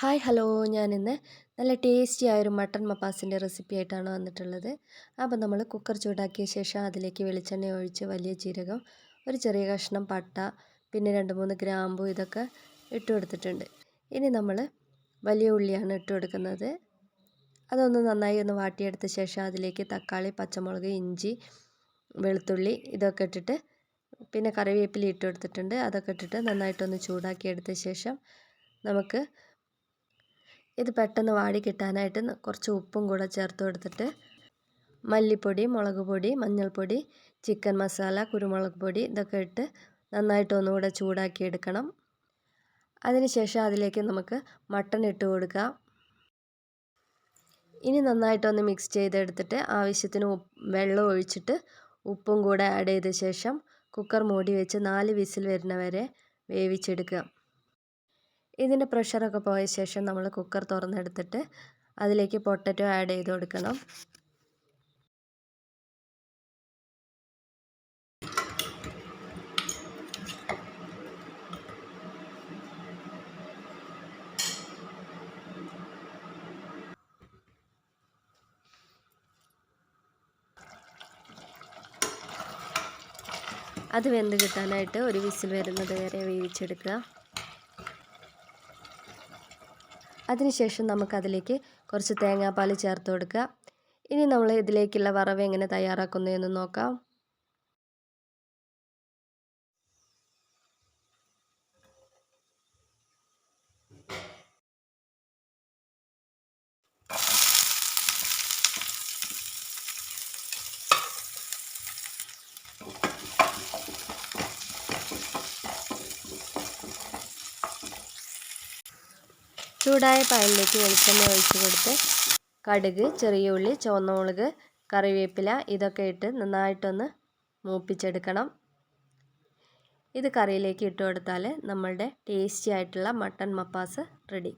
Hi hello. ഞാനിന്ന് നല്ല tasty ആയൊരു മട്ടൺ മപ്പാസിന്റെ റെസിപ്പി ആയിട്ടാണ് വന്നിട്ടുള്ളത്. അപ്പോൾ നമ്മൾ കുക്കർ ചൂടാക്കിയ ശേഷം അതിലേക്ക് വെളിച്ചെണ്ണ ഒഴിച്ച് വലിയ ജീരകം ഒരു ചെറിയ കഷ്ണം പട്ട പിന്നെ രണ്ട് മൂന്ന് ഗ്രാമ്പു ഇതൊക്കെ ഇട്ട് കൊടുത്തിട്ടുണ്ട്. ഇനി നമ്മൾ വലിയ ഉള്ളിയാണ് ഇട്ട് കൊടുക്കുന്നത്. അതൊന്ന് നന്നായി ഒന്ന് വാട്ടിയെടുത്ത ശേഷം അതിലേക്ക് തക്കാളി പച്ചമുളക് ഇഞ്ചി വെളുത്തുള്ളി ഇതൊക്കെ ഇട്ടിട്ട് പിന്നെ കറിവേപ്പില ഇട്ട് കൊടുത്തിട്ടുണ്ട്. അതൊക്കെ ഇട്ടിട്ട് നന്നായിട്ടൊന്ന് ചൂടാക്കി എടുത്ത ശേഷം നമുക്ക് ഇത് പെട്ടെന്ന് വാടി കിട്ടാനായിട്ട് കുറച്ച് ഉപ്പും കൂടെ ചേർത്ത് കൊടുത്തിട്ട് മല്ലിപ്പൊടി മുളക് പൊടി മഞ്ഞൾപ്പൊടി ചിക്കൻ മസാല കുരുമുളക് പൊടി ഇതൊക്കെ ഇട്ട് നന്നായിട്ട് ഒന്നുകൂടെ ചൂടാക്കി എടുക്കണം. അതിനുശേഷം അതിലേക്ക് നമുക്ക് മട്ടൺ ഇട്ട് കൊടുക്കാം. ഇനി നന്നായിട്ടൊന്ന് മിക്സ് ചെയ്തെടുത്തിട്ട് ആവശ്യത്തിന് വെള്ളം ഒഴിച്ചിട്ട് ഉപ്പും കൂടെ ആഡ് ചെയ്ത ശേഷം കുക്കർ മൂടി വെച്ച് നാല് വിസിൽ വരുന്നവരെ വേവിച്ചെടുക്കുക. ഇതിന്റെ പ്രഷറൊക്കെ പോയ ശേഷം നമ്മൾ കുക്കർ തുറന്നെടുത്തിട്ട് അതിലേക്ക് പൊട്ടറ്റോ ആഡ് ചെയ്ത് കൊടുക്കണം. അത് വെന്ത് കിട്ടാനായിട്ട് ഒരു വിസിൽ വരുന്നത് വരെ വേവിച്ചെടുക്കുക. അതിനുശേഷം നമുക്കതിലേക്ക് കുറച്ച് തേങ്ങാപ്പാൽ ചേർത്ത് കൊടുക്കുക. ഇനി നമ്മൾ ഇതിലേക്കുള്ള വറവ് എങ്ങനെ തയ്യാറാക്കുന്നു എന്ന് നോക്കാം. ചൂടായ പാനിലേക്ക് വെളിച്ചെണ്ണ ഒഴിച്ചു കൊടുത്ത് കടുക് ചെറിയ ഉള്ളി ചുവന്ന മുളക് കറിവേപ്പില ഇതൊക്കെ ഇട്ട് നന്നായിട്ടൊന്ന് മൂപ്പിച്ചെടുക്കണം. ഇത് കറിയിലേക്ക് ഇട്ട് കൊടുത്താൽ നമ്മളുടെ ടേസ്റ്റി ആയിട്ടുള്ള മട്ടൺ മപ്പാസ് റെഡി.